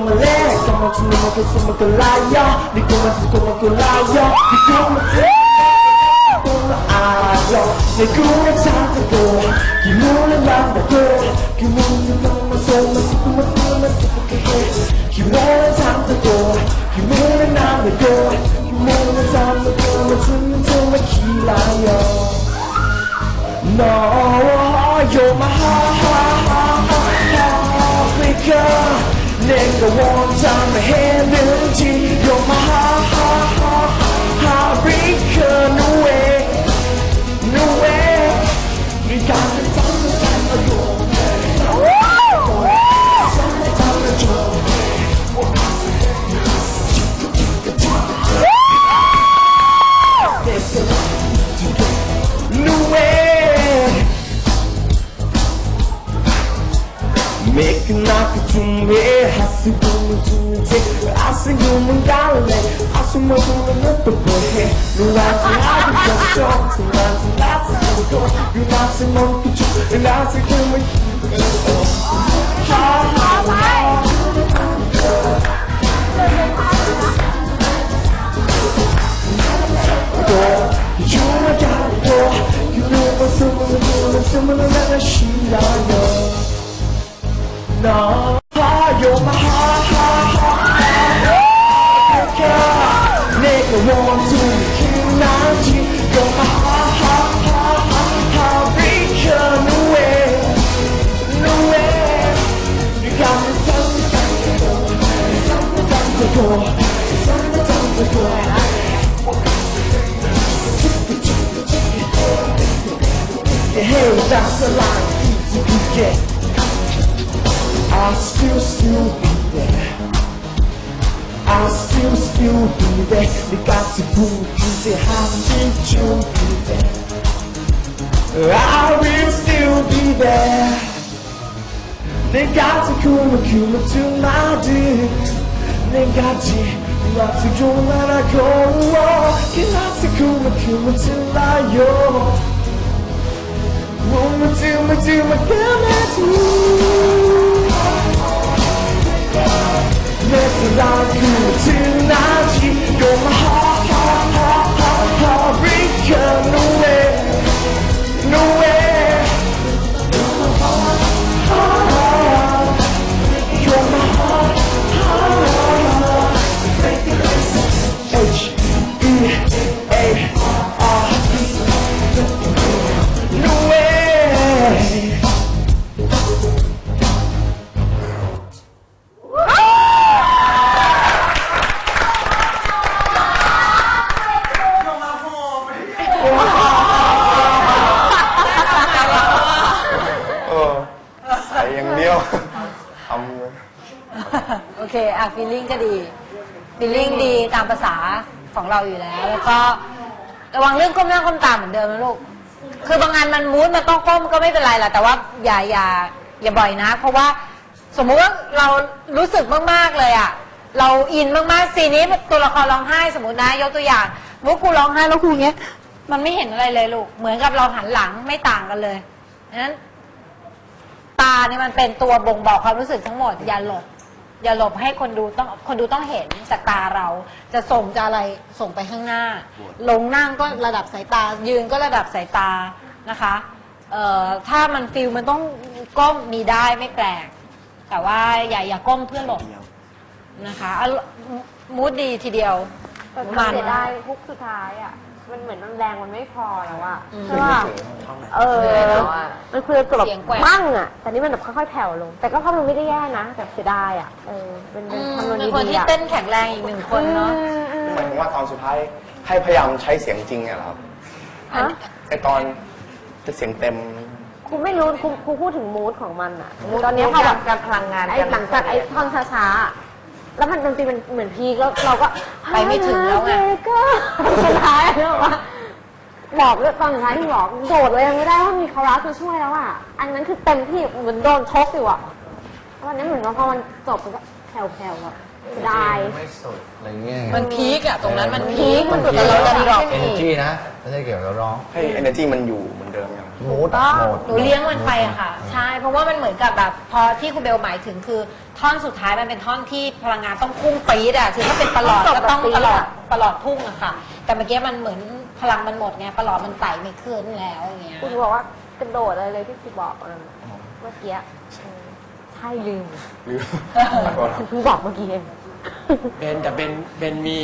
giunsi come lei come tu non che sono che la io di come tu come che la io di come tu come ayo 내 꿈을 찾고 이 문을 만나고 그 문을 너무 소문 꿈을 꿈을 슬프게 해 기분을 잠들고 그 문을 남기고 그 문을 잠들고 꿈을 듣는 숨을 기라요 No, you're my heart, heart, heart, heart, heartbreaker. nigga one time handed to You're my ha ha ha hurricane away, away. You got me from the Make knock to me, 하수 보면 두지 아스 유문 갈래 아스 먹으면 너또 뭐해 누나지 아직 없어 누나지 나지 보고 누나지 먹고 줘 누나지 꿈을 유명하고 유명한 숨을 유명한 숨을 나가 너 하요마 하하하하 내가 원투 큐난 지금 하 still be there. I'll still, still be there. Legacy boom, easy handing, you'll be there. I will still be there. Legacy kuma kuma tonight. Legacy, legacy kuma na kuma. Legacy kuma kuma tonight. Woman, do me, do me, come at you. Yes, I'm cool tonight. You're my heart, heart, heart, heart, no way. ฟีลลิ่งก็ดีฟีลลิ่งดีตามภาษาของเราอยู่แล้ว แล้วก็ระวังเรื่องก้มหน้าก้มตาเหมือนเดิมนะลูก คือบางงานมันมูดมันต้องก้มก็ไม่เป็นไรแหละแต่ว่าอย่าอย่าอย่าบ่อยนะ เพราะว่าสมมุติว่าเรารู้สึกมากๆเลยอะเราอินมากๆซีนนี้ตัวละครร้องไห้สมมตินะยกตัวอย่างมุกครูร้องไห้แล้วครูเงี้ย มันไม่เห็นอะไรเลยลูก เหมือนกับเราหันหลังไม่ต่างกันเลยนั้น ตาเนี่ยมันเป็นตัวบ่งบอกความรู้สึกทั้งหมดอย่าหลบ อย่าหลบให้คนดูต้องคนดูต้องเห็นจากตาเรา จะส่งจะอะไรส่งไปข้างหน้า ลงนั่งก็ระดับสายตา ยืนก็ระดับสายตานะคะเอ่อถ้ามันฟิลมันต้องก้มมีได้ไม่แปลก แต่ว่าอย่าอย่าก้มเพื่อหลบนะคะอะมูดดีทีเดียว แต่มัมันนเสียดายฮุกสุดท้ายอะ มันเหมือนมันแรงมันไม่พอแล้วอะอืมใช่ป่ะเออมันคือจะแบบเสียงแกว่งมั่งอะแต่นี่มันแบบค่อยๆแผ่วลง แต่ก็ภาพมันไม่ได้แย่นะแต่เสียดายอะเออเป็นเป็นคำนวณเป็นคนดีๆที่อะเต้นแข็งแรงอีกหนึ่งคนเนาะอืมอืมหมายถึงว่าตอนสุดท้ายให้พยายามใช้เสียงจริงเนี่ยเหรอครับฮะไอตอนจะเสียงเต็มครูไม่รู้ครูครูพูดถึงมูดของมันอะตอนเนี้ยพอแบบการพลังงานไอ้หลังจากไอ้ท่อนช้าๆอะ แล้วมันดนตรีมันเหมือนพีคแล้วเราก็ไปไม่ถึงแล้วไง ก็สุดท้ายแล้วว่าบอกเลยตอนสุดท้ายที่บอกโดดเลยยังไม่ได้ว่ามีคาราสมาช่วยแล้วอะ อันนั้นคือเต็มที่เหมือนโดนชกอยู่อะวันนี้เหมือนว่าพอมันจบมันก็แผ่วๆอะ ได้ไม่สุดอะไรเงี้ยมันพีคอะตรงนั้นมันพีคมันแต่เราจะดรอป เอเนจีนะไม่ใช่เกี่ยวกับร้องให้ energy มันอยู่เหมือนเดิมกันมูดก็โหมดหนูเลี้ยงมันไปอะค่ะ ใช่ เพราะว่ามันเหมือนกับแบบพอที่คุณเบลหมายถึงคือ ท่อนสุดท้ายมันเป็นท่อนที่พลังงานต้องพุ่งปี๊ดอะคือถ้าเป็นประหลอดก็ต้องประหลอดประหลอดพุ่งอะค่ะ แต่เมื่อกี้มันเหมือนพลังมันหมดไงประหลอดมันไต่ไม่ขึ้นแล้วอย่างเงี้ย คุณบอกว่ากระโดดอะไรเลยที่คุณบอกเออเมื่อกี้เออ ใช่ลืมลืมขอโทษครับเพิ่งบอกเมื่อกี้เอง เบนแต่เบนเบนมี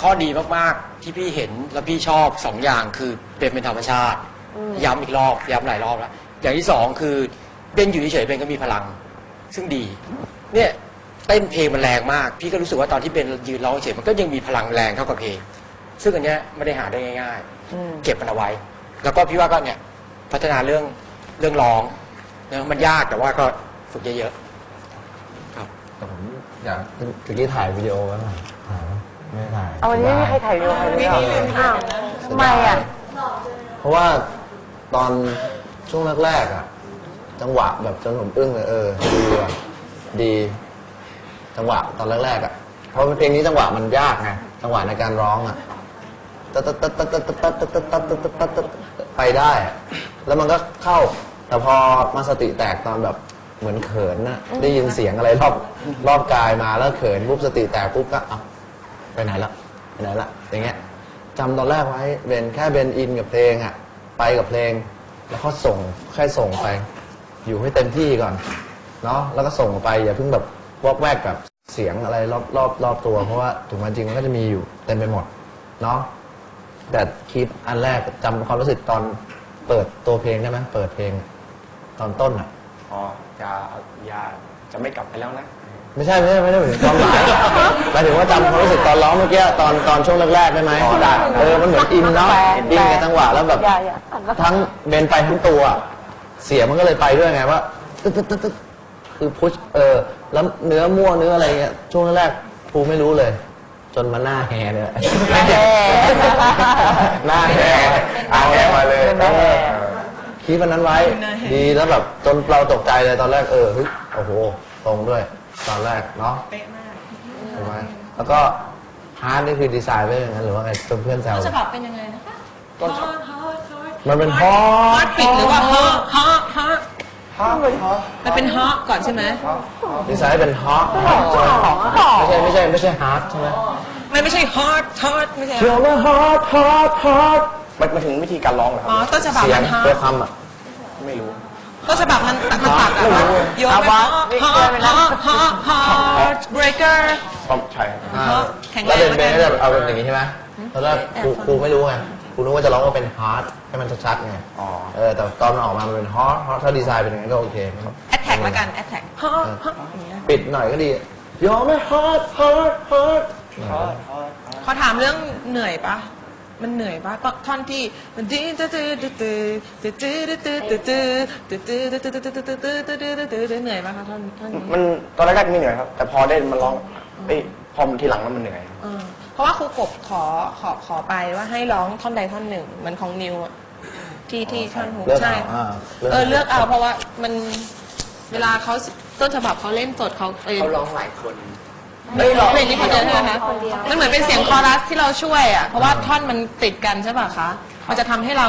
ข้อดีมากๆ ที่พี่เห็นแล้วพี่ชอบสองอย่างคือเบนเป็นธรรมชาติย้ำอีกรอบย้ำหลายรอบแล้วอย่างที่สองคือเบนอยู่เฉยๆเบนก็มีพลัง ซึ่งดี เนี่ยเต้นเพลงมันแรงมาก พี่ก็รู้สึกว่าตอนที่เบนยืนร้องเฉยมันก็ยังมีพลังแรงเท่ากับเพลง ซึ่งอันเนี้ยไม่ได้หาได้ง่ายๆเก็บมันเอาไว้ แล้วก็พี่ว่าก็เนี่ยพัฒนาเรื่องเรื่องร้องนะมันยากแต่ว่าก็ ฝึกเยอะๆครับ แต่ผมอยากตะกี้ถ่ายวิดีโอไว้ไหมถ่ายไหมไม่ได้ถ่ายเอาวันนี้ไม่มีใครถ่ายวิดีโอใครเลยอ้าวทำไมอะ เพราะว่าตอนช่วงแรกๆอะ จังหวะแบบจนผมอึ้งเลยเออดีว่ะดี จังหวะตอนแรกๆอะ เพราะเพลงนี้จังหวะมันยากไงจังหวะในการร้องอะตัดตัดตัดตัดตัดตัดตัดตัดตัดตัดตัดตัดตัดไปได้อะแล้วมันก็เข้า แต่พอมาสติแตกตอนแบบ เหมือนเขินน่ะ ได้ยินเสียงอะไรรอบรอบกายมาแล้วเขินปุ๊บสติแตกปุ๊บก็เอ้าไปไหนละไปไหนละอย่างเงี้ยจำตอนแรกไว้เบนแค่เบนอินกับเพลงอะไปกับเพลง แล้วก็ส่งแค่ส่งไป อยู่ให้เต็มที่ก่อนเนาะแล้วก็ส่งไปอย่าเพิ่งแบบวอกแวกกับเสียงอะไรรอบรอบรอบตัว เพราะว่าถึงมันจริงมันก็จะมีอยู่เต็มไปหมดเนาะแต่คลิปอันแรกจำความรู้สึกตอนเปิดตัวเพลงได้ไหมเปิดเพลงตอนต้นอะ อ๋ออย่าอย่าจะไม่กลับไปแล้วนะไม่ใช่ไม่ใช่ไม่ได้หมายถึงความหมายหมายถึงว่าจำความรู้สึกตอนร้องเมื่อกี้ตอนตอนช่วงแรกๆได้ไหมอ๋อได้เออมันเหมือนอินเนาะอินกับจังหวะแล้วแบบอย่าอย่าทั้งเบนไปทั้งตัว เสียงมันก็เลยไปด้วยไงว่าตึ๊ดตึ๊ดตึ๊ดตึ๊ดคือพุชเออแล้วเนื้อมั่วเนื้ออะไรเงี้ยช่วงแรกๆครูไม่รู้เลย จนมาหน้าแฮเนี่ยหน้าแฮเอาแฮมาเลยออ คิดวันนั้นไว้ ดีแล้วแบบจนเราตกใจเลยตอนแรกเออเฮ้ยโอ้โห ตรงด้วย ตอนแรกเนาะเป๊ะมากใช่ไหมแล้วก็ฮาร์ดนี่คือดีไซน์ไว้อย่างนั้นหรือว่าไงจนเพื่อนแซวฉบับเป็นยังไงนะคะต้นฉบับมันเป็นฮอฮอตปิดหรือว่าฮอฮอฮอฮะฮะมันเป็นฮอก่อนใช่ไหมดีไซน์เป็นฮอตไม่ใช่ไม่ใช่ไม่ใช่ฮาร์ดใช่ไหมมันไม่ใช่ฮอตฮอตไม่ใช่เชื่อว่าฮอตฮอตฮอต มันมาถึงวิธีการร้องเหรอคอ๋อรับต้นฉบับเสียงมันฮอตัวตคำอะ ไม่รู้ ต้นฉบับมันมันตัดอะว่าโยนไปฮอตฮอตฮอตฮอตฮอตเบรกเกอร์ต้องใช่อ่าแข็งแรงแล้วเป็นเบนเหมืก็อนกันจะเอาเป็นอย่างนี้ใช่ไหมตอนแรกครูครูไม่รู้ไงครูนึกว่าจะร้องว่าเป็นฮาร์ดให้มันชัดๆไงอ๋อ เออแต่ตอนมันออกมามันเป็นฮอตฮอตถ้าดีไซน์เป็นอย่างนั้นก็โอเคครับแอดแท็กแล้วกันแอดแท็กฮอตฮอตอย่างเงี้ยปิดหน่อยก็ดียอมไม่ฮอตฮอตฮอตขอถามเรื่องเหนื่อยปะ มันเหนื่อยปะท่อนที่มันดีตื้อตื้อตื้อตื้อตื้อตื้อตื้อตื้อตื้อตื้อตื้อตื้อตื้อตื้อตื้อตื้อตื้อเหนื่อยปะคะท่อนท่อนนี้มันตอนแรกๆไม่เหนื่อยครับแต่พอได้มันร้องเอ้ยพอมันทีหลังแล้วมันเหนื่อยเออเพราะว่าครูกบขอขอขอไปว่าให้ร้องท่อนใดท่อนหนึ่งเหมือนของนิวอะที่ที่ท่อนหูเลือกใช่เอาอ่าเออเลือกเอาเพราะว่ามันเวลาเขาต้นฉบับเขาเล่นสดเขาเออเขาร้องหลายคน ไม่ร้องเพลงนี้คนเดียวใช่ไหมคะมันเหมือนเป็นเสียงคอรัสที่เราช่วยอะเพราะว่าท่อนมันติดกันใช่ป่ะคะมันจะทำให้เรา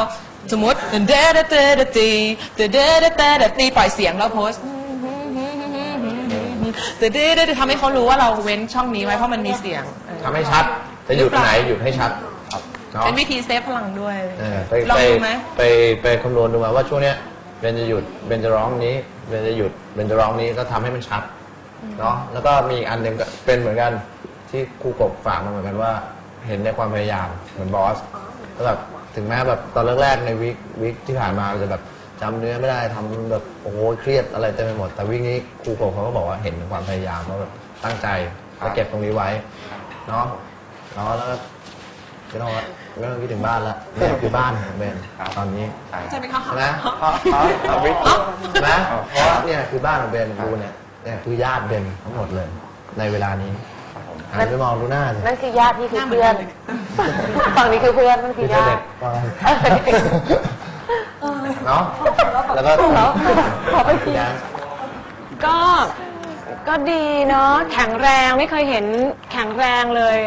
สมมติเดเดเดเดตีเดเดเดเดเดตีปล่อยเสียงแล้วโพสเดเดเดทำให้เขารู้ว่าเราเว้นช่องนี้ไว้เพราะมันมีเสียงเออ ทำให้ชัด จะหยุดไหนหยุดให้ชัดเนาะเป็นวิธีเซฟพลังด้วยเออไปลองไปดูไหม ไปไปคำนวณดูมาว่าช่วงเนี้ยเบนจะหยุดเบนจะร้องนี้เบนจะหยุดเบนจะร้องนี้ก็ทำให้มันชัด เนาะแล้วก็มีอีกอันหนึ่งก็เป็นเหมือนกันที่ครูกบฝากมาเหมือนกันว่า เห็นในความพยายามเหมือนบอสแล้วแบบถึงแม้แบบตอนแรกๆในวิกวิกที่ผ่านมาเราจะแบบจำเนื้อไม่ได้ทำแบบโอ้โหเครียดอะไรเต็มไปหมด แต่วิกนี้ครูกบเขาก็บอกว่าเห็นถึงความพยายามว่าแบบตั้งใจและเก็บตรงนี้ไว้เนาะเนาะแล้วก็ไม่ต้องละไม่ต้องคิดถึงบ้านละนี่คือบ้านของเบนตอนนี้ใช่ไหมคะ ใช่ไหมฮะฮะเอาวิกใช่ไหมเพราะว่าเนี่ยคือบ้านของเบนดูเนี่ย เนี่ยคือญาติเบนทั้งหมดเลย ในเวลานี้หันไปมองดูหน้าสินั่นคือญาตินี่คือเพื่อนฝั่งนี้คือเพื่อนนั่นคือคือญาเด็ติกว่าเนาะแล้วก็ขอไปทีแดนก็ก็ดีเนาะแข็งแรงไม่เคยเห็นแข็งแรงเลย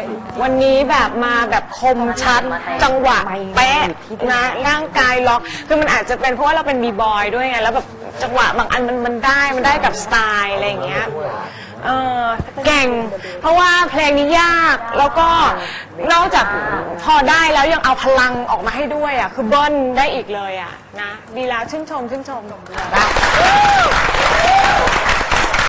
วันนี้แบบมาแบบคมชัดจังหวะเป๊ะนะร่างกายล็อกคือมันอาจจะเป็นเพราะว่าเราเป็นบีบอยด้วยไงแล้วแบบ จังหวะบางอันมันมันได้มันได้กับสไตล์อะไรอย่างเงี้ยเออเก่ง เพราะว่าเพลงนี้ยากแล้วก็นอกจากพอได้แล้วยังเอาพลังออกมาให้ด้วยอะคือเบิ้ลได้อีกเลยอะนะดีแล้วชื่นชมชื่นชมนะ